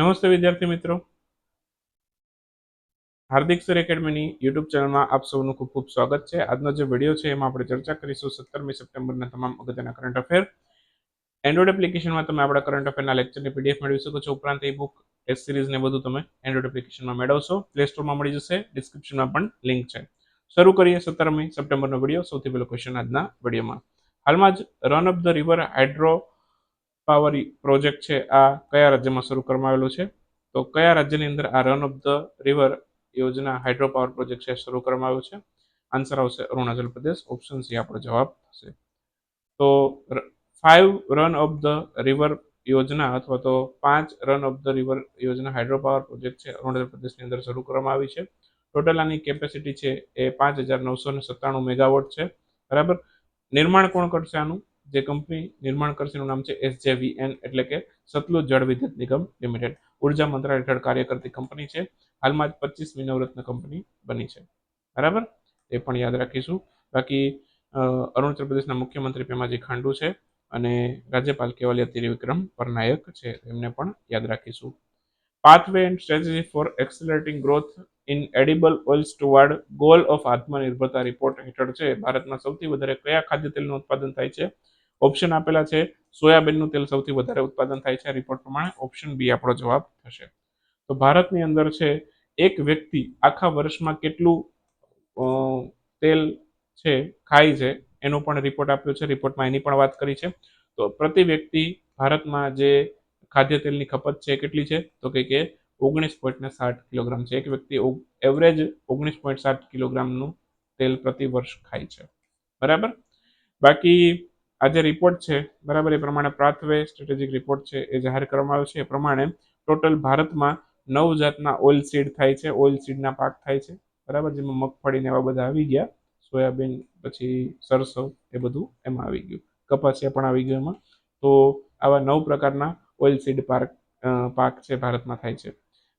નમસ્તે વિદ્યાર્થી મિત્રો. હાર્દિક સર એકેડમીની યુટ્યુબ ચેનલમાં આપ સૌનું ખૂબ ખૂબ સ્વાગત છે. આજનો જે વીડિયો છે એમાં આપણે ચર્ચા કરીશું સત્તરમી સપ્ટેમ્બરના તમામ અગત્યના કરંટ અફેર એન્ડ્રોઇડ એપ્લિકેશનમાં તમે આપણા કરંટ અફેરના લેક્ચરની પીડીએફ મેળવી શકો છો. ઉપરાંત એ બુક એસ સિરીઝ ને બધું તમે એન્ડ્રોઇડ એપ્લિકેશનમાં મેળવશો. પ્લે સ્ટોરમાં મળી જશે. ડિસ્ક્રિપ્શનમાં પણ લિંક છે. શરૂ કરીએ સત્તરમી સપ્ટેમ્બરનો વીડિયો. સૌથી પહેલો ક્વેશ્ચન આજના વિડીયોમાં. હાલમાં જ run of the river hydro power project છે, આ કયા રાજ્યમાં શરૂ કરવામાં આવેલો છે? તો કયા રાજ્યની અંદર આ રન ઓફ ધ રિવર યોજના હાઇડ્રો પાવર પ્રોજેક્ટ છે, શરૂ કરવામાં આવ્યો છે? આન્સર આવશે અરુણાચલ પ્રદેશ ઓપ્શન સી આપણો જવાબ થશે. તો five run of the river યોજના અથવા તો પાંચ રન ઓફ ધ રિવર યોજના હાઇડ્રો પાવર પ્રોજેક્ટ છે, અરુણાચલ પ્રદેશની અંદર શરૂ કરવામાં આવી છે. ટોટલ આની કેપેસિટી છે એ પાંચ હજાર નવસો ને સત્તાણું મેગાવોટ છે. બરાબર? નિર્માણ કોણ કરશે આનું? જે કંપની નિર્માણ કરશે એનું નામ છે એસજેવીએન એટલે કે સતલુજ જળ વિદ્યુત નિગમ લિમિટેડ. ઊર્જા મંત્રાલય હેઠળ કાર્ય કરતી કંપની છે. હાલમાં જ પચીસમી નવરત્ન કંપની બની છે. બરાબર? એ પણ યાદ રાખીશું. બાકી અરુણાચલ પ્રદેશના મુખ્યમંત્રી પેમાજી ખાંડુ છે અને રાજ્યપાલ કેવલિયા ત્રિવિક્રમ પરનાયક છે. એમને પણ યાદ રાખીશું. Pathway and strategy for accelerating growth in edible oils toward goal of આત્મનિર્ભરતા રિપોર્ટ હેઠળ છે. ભારતમાં સૌથી વધારે કયા ખાદ્ય તેલનું ઉત્પાદન થાય છે? ઓપ્શન આપેલા છે, સોયાબીનનું તેલ સૌથી વધારે ઉત્પાદન થાય છે. રિપોર્ટ પ્રમાણે ઓપ્શન બી આપણો જવાબ થશે. તો ભારતની અંદર છે, એક વ્યક્તિ આખા વર્ષમાં કેટલું તેલ છે, ખાય છે, એનો પણ રિપોર્ટ આપ્યો છે. રિપોર્ટમાં એની પણ વાત કરી છે. તો પ્રતિ વ્યક્તિ ભારતમાં જે ખાદ્ય તેલની ખપત છે કેટલી છે? તો કે કે ઓગણીસ પોઈન્ટ ને સાઠ કિલોગ્રામ છે. એક વ્યક્તિ એવરેજ ઓગણીસ પોઈન્ટ સાઠ કિલોગ્રામનું તેલ પ્રતિ વર્ષ ખાય છે. બરાબર? બાકી આ જે રિપોર્ટ છે, બરાબર, એ પ્રમાણે પ્રાથવે સ્ટ્રેટેજિક રિપોર્ટ છે, એ જાહેર કરવામાં આવ્યો છે. એ પ્રમાણે ટોટલ ભારતમાં નવ જાતના ઓઇલ સીડ થાય છે. ઓઇલ સીડના પાક થાય છે. બરાબર, જેમાં મગફળી ને એવા બધા આવી ગયા. સોયાબીન, પછી સરસો, એ બધું એમાં આવી ગયું. કપાસિયા પણ આવી ગયું એમાં. તો આવા નવ પ્રકારના ઓઇલ સીડ પાર્ક પાક છે ભારતમાં થાય છે.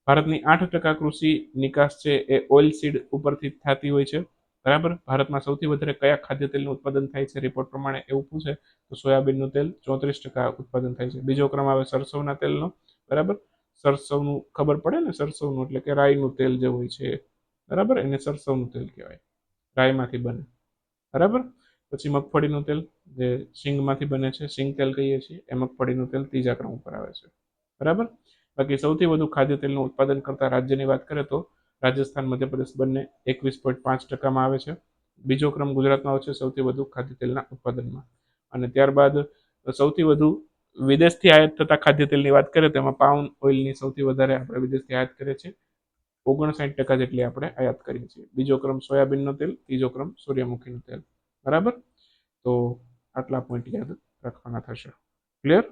ભારતની આઠ ટકા કૃષિ નિકાસ છે એ ઓઇલ સીડ ઉપરથી થતી હોય છે. બરાબર? ભારતમાં સૌથી વધારે કયા ખાદ્ય તેલનું ઉત્પાદન થાય છે? રિપોર્ટ પ્રમાણે એવું પૂછે, તો સોયાબીનનું તેલ ચોત્રીસ ટકા ઉત્પાદન થાય છે. બીજો ક્રમ આવે સરસવના તેલનો, બરાબર? સરસવનું ખબર પડે ને? સરસવનું એટલે કે રાઈનું તેલ જે હોય છે, બરાબર? એને સરસવનું તેલ કહેવાય. રાઈમાંથી બને. બરાબર? પછી મગફળીનું તેલ, જે સિંગમાંથી બને છે સિંગ તેલ કહીએ છીએ, એ મગફળીનું તેલ ત્રીજા ક્રમ ઉપર આવે છે. બરાબર? બાકી સૌથી વધુ ખાદ્ય તેલનું ઉત્પાદન કરતા રાજ્યની વાત કરીએ તો રાજસ્થાન, મધ્યપ્રદેશ બંને એકવીસ પોઈન્ટ પાંચ ટકામાં આવે છે. બીજો ક્રમ ગુજરાતમાં આવે છે સૌથી વધુ ખાદ્ય તેલના ઉત્પાદનમાં. અને ત્યારબાદ સૌથી વધુ વિદેશથી આયાત થતા ખાદ્ય તેલની વાત કરીએ તો એમાં પાઉન ઓઇલની સૌથી વધારે આપણે વિદેશથી આયાત કરીએ છીએ. ઓગણસાઠ ટકા જેટલી આપણે આયાત કરીએ છીએ. બીજો ક્રમ સોયાબીનનો તેલ, ત્રીજો ક્રમ સૂર્યમુખીનું તેલ. બરાબર? તો આટલા પોઈન્ટ યાદ રાખવાના થશે. ક્લિયર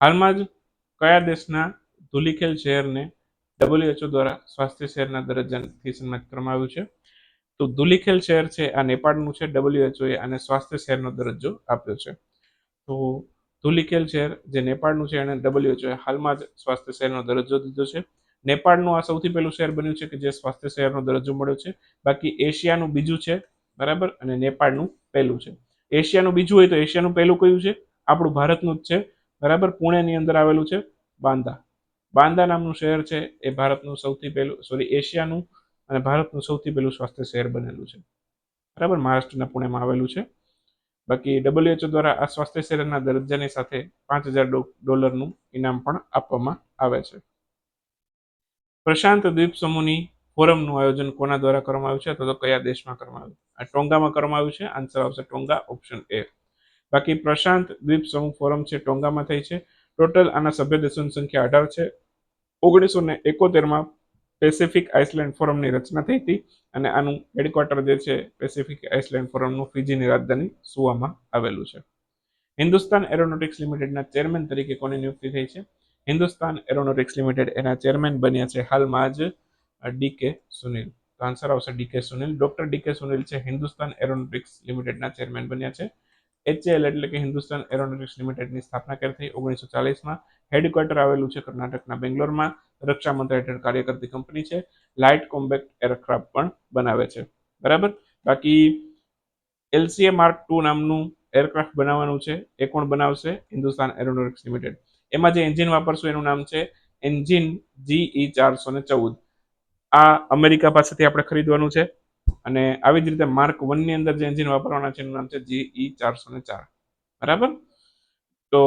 હાલમાં જ કયા દેશના ધુલીખેલ શહેરને ડબલ્યુએચઓ દ્વારા સ્વાસ્થ્ય શહેરના દરજ્જાથી સન્માનિત કરવામાં આવ્યું છે. તો ધુલીખેલ શહેર છે, આ નેપાળનું છે ડબલ્યુએચઓએ આને સ્વાસ્થ્ય શહેરનો દરજ્જો આપ્યો છે. તો ધુલીખેલ શહેર જે નેપાળનું છે, એને ડબલ્યુએચઓએ હાલમાં જ સ્વાસ્થ્ય શહેરનો દરજ્જો દીધો છે. નેપાળનું આ સૌથી પહેલું શહેર બન્યું છે કે જે સ્વાસ્થ્ય શહેરનો દરજ્જો મળ્યો છે. બાકી એશિયાનું બીજું છે, બરાબર? અને નેપાળનું પહેલું છે. એશિયાનું બીજું હોય તો એશિયાનું પહેલું કયું છે? આપણું ભારતનું જ છે, બરાબર? પુણેની અંદર આવેલું છે, બાંદા. બાંદા નામનું શહેર છે, એ ભારતનું સૌથી પહેલું સોરી એશિયાનું અને ભારતનું સૌથી પહેલું સ્વાસ્થ્ય શહેર બનેલું છે. બરાબર? મહારાષ્ટ્રના પુણેમાં આવેલું છે. બાકી ડબલ્યુએચઓ દ્વારા આ સ્વાસ્થ્ય શહેરના દરજ્જાની સાથે પાંચ હજાર ડોલરનું ઇનામ પણ આપવામાં આવે છે. પ્રશાંત દ્વીપ સમૂહની ફોરમનું આયોજન કોના દ્વારા કરવામાં આવ્યું છે? અથવા તો કયા દેશમાં કરવામાં આવ્યું? આ ટોંગામાં કરવામાં આવ્યું છે. આન્સર આવશે ટોંગા, ઓપ્શન એ. બાકી પ્રશાંત દ્વીપ સમૂહ ફોરમ છે, ટોંગામાં થઈ છે. ટોટલ આના સભ્ય દેશોની સંખ્યા અઢાર છે. ઓગણીસો ને એકોતેરમાં પેસિફિક આઇસલેન્ડ ફોરમની રચના થઈ હતી અને આનું હેડક્વાર્ટર જે છે પેસિફિક આઇસલેન્ડ ફોરમનું ફિજીની રાજધાની સુવામાં આવેલું છે. હિન્દુસ્તાન એરોનોટિક્સ લિમિટેડના ચેરમેન તરીકે કોની નિયુક્તિ થઈ છે? હિન્દુસ્તાન એરોનોટિક્સ લિમિટેડ એના ચેરમેન બન્યા છે હાલમાં જ ડીકે સુનિલ. તો આન્સર આવશે DK Sunil. Doctor DK Sunil છે, હિન્દુસ્તાન એરોનોટિક્સ લિમિટેડના ચેરમેન બન્યા છે. એચએલ એટલે કે હિન્દુસ્તાન એરોનોટિક્સ લિમિટેડની સ્થાપના કરી થઈ? ઓગણીસો ચાલીસમાં. હેડક્વાર્ટર આવેલું છે કર્ણાટકના બેંગ્લોરમાં. રક્ષા મંત્રાલય હેઠળ કાર્ય કરતી કંપની છે. લાઇટ કોમ્બેક્ટ એરક્રાફ્ટ પણ બનાવે છે. બરાબર? બાકી એલસીએ માર્ક ટુ નામનું એરક્રાફ્ટ બનાવવાનું છે. એ કોણ બનાવશે? Hindustan Aeronautics Limited. એમાં જે એન્જિન વાપરશું એનું નામ છે એન્જિન જીઈ ચારસો ને ચૌદ. આ અમેરિકા પાસેથી આપણે ખરીદવાનું છે અને આવી જ રીતે માર્ક વનની અંદર જે એન્જિન વાપરવાના છે એનું નામ છે જીઈ ચારસો ને ચાર. બરાબર? તો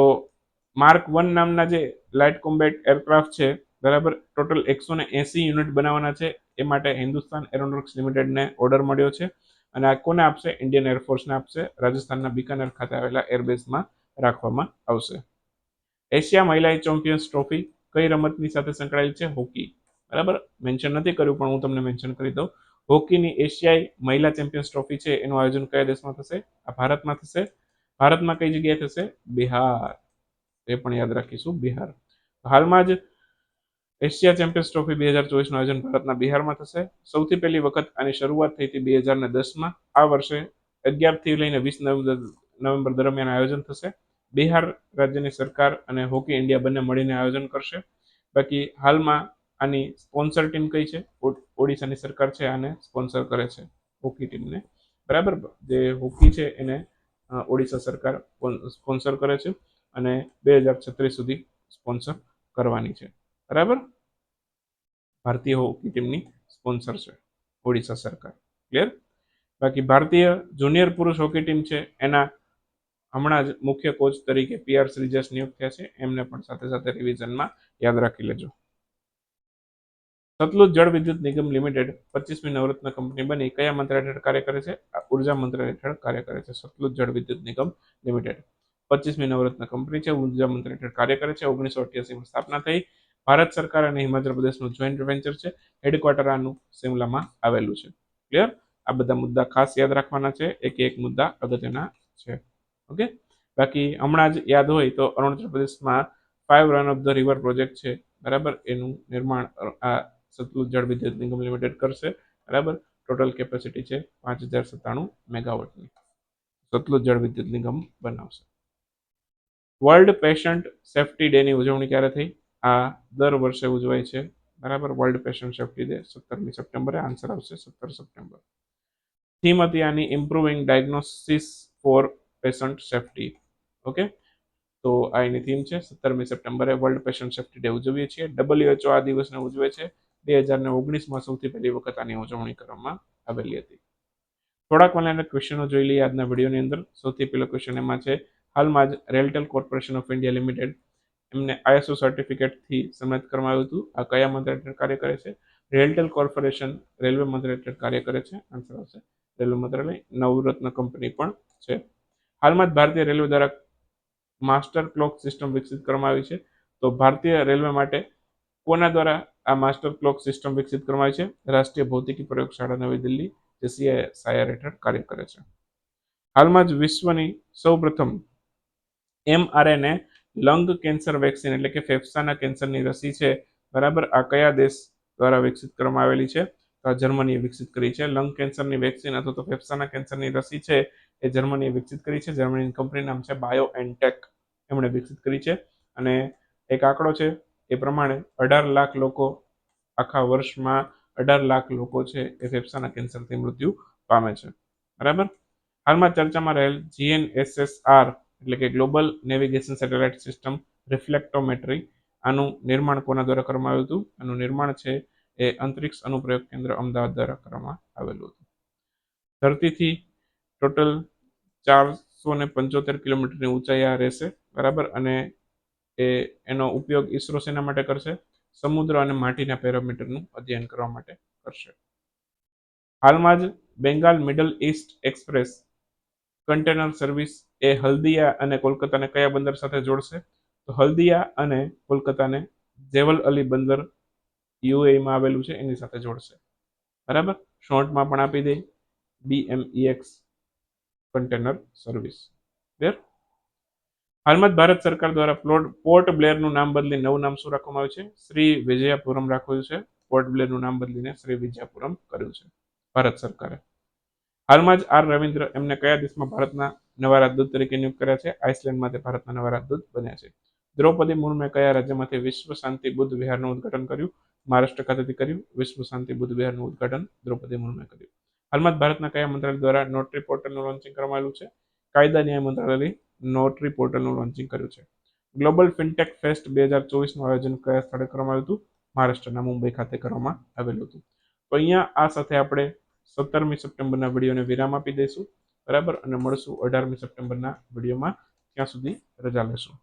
માર્ક વન નામના જે લાઇટ કોમ્બેટ એરક્રાફ્ટ છે, બરાબર? ટોટલ એકસો ને એસી યુનિટ બનાવવાના છે. એ માટે હિન્દુસ્તાન એરોનોટિક્સ લિમિટેડને ઓર્ડર મળ્યો છે. અને આ કોને આપશે? ઇન્ડિયન એરફોર્સને આપશે. રાજસ્થાનના બિકાનેર ખાતે આવેલા એરબેઝમાં રાખવામાં આવશે. એશિયા મહિલા ચેમ્પિયન્સ ટ્રોફી કઈ રમતની સાથે સંકળાયેલ છે? હોકી બરાબર? મેન્શન નથી કર્યું, પણ હું તમને મેન્શન કરી દઉં. હોકીની એશિયાઈ મહિલા ચેમ્પિયન્સ ટ્રોફી છે. એનું આયોજન કયા દેશમાં થશે? આ ભારતમાં થશે. ભારતમાં કઈ જગ્યાએ થશે? બિહાર. એ પણ યાદ રાખીશું. બિહાર. હાલમાં જ એશિયા ચેમ્પિયન્સ ટ્રોફી બે હજાર ચોવીસનું આયોજન ભારતના બિહારમાં થશે. સૌથી પહેલી વખત આની શરૂઆત થઈ હતી બે હજાર દસમાં. આ વર્ષે અગિયારથી લઈને વીસ નવેમ્બર નવેમ્બર દરમિયાન આયોજન થશે. બિહાર રાજ્યની સરકાર અને હોકી ઇન્ડિયા બંને મળીને આયોજન કરશે. બાકી હાલમાં આની સ્પોન્સર ટીમ કઈ છે? ઓડિશાની સરકાર છે, આને સ્પોન્સર કરે છે હોકી ટીમને. બરાબર? જે હોકી છે એને ઓડિશા સરકાર સ્પોન્સર કરે છે. અને બે હજાર છત્રીસ સુધી સ્પોન્સર કરવાની છે. બરાબર? ભારતીય હોકી ટીમની સ્પોન્સર છે ઓડિશા સરકાર. ક્લિયર? બાકી ભારતીય જુનિયર પુરુષ હોકી ટીમ છે એના હમણાં જ મુખ્ય કોચ તરીકે પીઆર શ્રીજસ નિયુક્ત થયા છે. એમને પણ સાથે સાથે રિવિઝનમાં યાદ રાખી લેજો. સતલુજ જળ વિદ્યુત નિગમ લિમિટેડ પચીસમી નવરત્ન કંપની બની. કયા મંત્રાલય હેઠળ કાર્ય કરે છે? ઊર્જા મંત્રાલય હેઠળ કાર્ય કરે છે સતલુજ જળ વિદ્યુત નિગમ લિમિટેડ. પચીસમી નવરત્ન કંપની છે, ઊર્જા મંત્રી હેઠળ કાર્ય કરે છે, ઓગણીસો અઠ્યાસીમાં સ્થાપના થઈ. ભારત સરકાર અને હિમાચલ પ્રદેશનું જોઈન્ટ વેન્ચર છે હેડક્વાર્ટર આનું શિમલામાં આવેલું છે. ક્લિયર આ બધા મુદ્દા ખાસ યાદ રાખવાના છે, એક એક મુદ્દા અગત્યના છે. ઓકે બાકી હમણાં જ યાદ હોય તો અરુણાચલ પ્રદેશમાં five run of the river project છે, બરાબર? એનું નિર્માણ આ સતલુજ જળ વિદ્યુત નિગમ લિમિટેડ કરશે, બરાબર? ટોટલ કેપેસિટી છે પાંચ હજાર સત્તાણું મેગાવોટની. સતલુજ જળ વિદ્યુત નિગમ બનાવશે. વર્લ્ડ પેશન્ટ સેફ્ટી ડેની ઉજવણી ક્યારે થઈ? આ દર વર્ષે ઉજવાય છે. બરાબર? વર્લ્ડ પેશન્ટ સેફ્ટી ડે સત્તરમી સપ્ટેમ્બરે. આન્સર આવશે સત્તર સપ્ટેમ્બર. થીમ હતી આની improving diagnosis for patient safety okay તો આ એની થીમ છે. સત્તરમી સપ્ટેમ્બરે વર્લ્ડ પેશન્ટ સેફ્ટી ડે ઉજવીએ છીએ. ડબલ્યુએચઓ આ દિવસને ઉજવે છે. બે હજાર ને ઓગણીસમાં સૌથી પહેલી વખત આની ઉજવણી કરવામાં આવેલી હતી. થોડાક મને ક્વેશ્ચનો જોઈ લઈએ આજના વિડીયોની અંદર. સૌથી પહેલો ક્વેશ્ચન એમાં છે હાલમાં જ RailTel corporation of India limited એમને આઈએસઓ સર્ટિફિકેટથી સન્માનિત કરવામાં આવ્યું હતું. આ કયા મંત્રાલય હેઠળ કાર્ય કરે છે? રેલટેલ કોર્પોરેશન રેલવે મંત્રાલય હેઠળ કાર્ય કરે છે? આન્સર આવશે. રેલવે મંત્રાલય નવરત્ન કંપની પણ છે. હાલમાં જ ભારતીય રેલવે દ્વારા માસ્ટર ક્લોક સિસ્ટમ વિકસિત કરવામાં આવી છે. તો ભારતીય રેલવે માટે કોના દ્વારા આ માસ્ટર ક્લોક સિસ્ટમ વિકસિત કરવામાં આવી છે? રાષ્ટ્રીય ભૌતિકી પ્રયોગશાળા નવી દિલ્હી, જે સીઆઈએસઆઈઆર હેઠળ કાર્ય કરે છે. હાલમાં જ વિશ્વની સૌ પ્રથમ એમઆરએનએ, લંગ કેન્સર વેક્સિન એટલે કે ફેફસાના કેન્સરની રસી છે, બરાબર? આ કયા દેશ દ્વારા વિકસિત કરવામાં આવેલી છે? તો આ જર્મનીએ વિકસિત કરી છે. લંગ કેન્સરની વેક્સિન અથવા તો ફેફસાના કેન્સરની રસી છે, એ જર્મનીએ વિકસિત કરી છે. જર્મનીની કંપની નામ છે બાયો એન્ટેક એમણે વિકસિત કરી છે. અને એક આંકડો છે, એ પ્રમાણે અઢાર લાખ લોકો આખા વર્ષમાં અઢાર લાખ લોકો છે, એ ફેફસાના કેન્સરથી મૃત્યુ પામે છે. બરાબર? હાલમાં ચર્ચામાં રહેલ જીએનએસએસઆર એટલે કે global navigation satellite system reflectometry આનું નિર્માણ કોના દ્વારા કરવામાં આવ્યું હતું? આનું નિર્માણ છે એ અંતરિક્ષ અનુપ્રયોગ કેન્દ્ર અમદાવાદ દ્વારા કરવામાં આવેલું હતું. ધરતીથી ટોટલ ચારસો ને પંચોતેર કિલોમીટરની ઊંચાઈ આ રહેશે, બરાબર? અને એ, એનો ઉપયોગ ઈસરો શેના માટે કરશે, સમુદ્ર અને માટીના પેરામીટરનું અધ્યયન કરવા માટે કરશે. હાલમાં જ Bengal Middle East express container service એ હલ્દિયા અને કોલકાતાને કયા બંદર સાથે જોડશે? તો હલ્દિયા અને કોલકાતાને જેવલ અલી બંદર યુએમાં આવેલું છે, એની સાથે જોડશે. બરાબર? શોર્ટમાં પણ આપી દે. બીએમઈએક્સ કન્ટેનર સર્વિસ ક્લિયર હાલમાં જ ભારત સરકાર દ્વારા પ્લોટ પોર્ટ બ્લેરનું નામ બદલી નવું નામ શું રાખવામાં આવ્યું છે? શ્રી વિજયાપુરમ રાખ્યું છે. પોર્ટ બ્લેરનું નામ બદલીને શ્રી વિજયાપુરમ કર્યું છે. ભારત સરકારે. હાલમાં જ આર રવિન્દ્ર એમને કયા દેશમાં ભારતના નવા રાજદૂત તરીકે નિયુક્ત કર્યા છે? આઇસલેન્ડમાં તે ભારતના નવા રાજદૂત બન્યા છે. દ્રૌપદી મુર્મે કયા રાજ્યમાંથી વિશ્વ શાંતિ બુદ્ધ વિહારનું ઉદઘાટન કર્યું? મહારાષ્ટ્ર ખાતેથી કર્યું. વિશ્વ શાંતિ બુદ્ધ વિહારનું ઉદઘાટન દ્રૌપદી મુર્મે કર્યું. હાલમાં જ ભારતના કયા મંત્રાલય દ્વારા નોટરી પોર્ટલનું લોન્ચિંગ કરવામાં આવ્યું છે? કાયદા ન્યાય મંત્રાલય નોટરી પોર્ટલનું લોન્ચિંગ કર્યું છે. ગ્લોબલ ફિનટેક ફેસ્ટ બે હજાર ચોવીસનું આયોજન કયા સ્થળે કરવામાં આવ્યું હતું? મહારાષ્ટ્રના મુંબઈ ખાતે કરવામાં આવેલું હતું. તો અહીંયા આ સાથે આપણે સત્તરમી સપ્ટેમ્બરના વિડીયોને વિરામ આપી દઈશું. બરાબર? અને મળશું અઢારમી સપ્ટેમ્બરના વિડીયોમાં. ત્યાં સુધી રજા લેશું.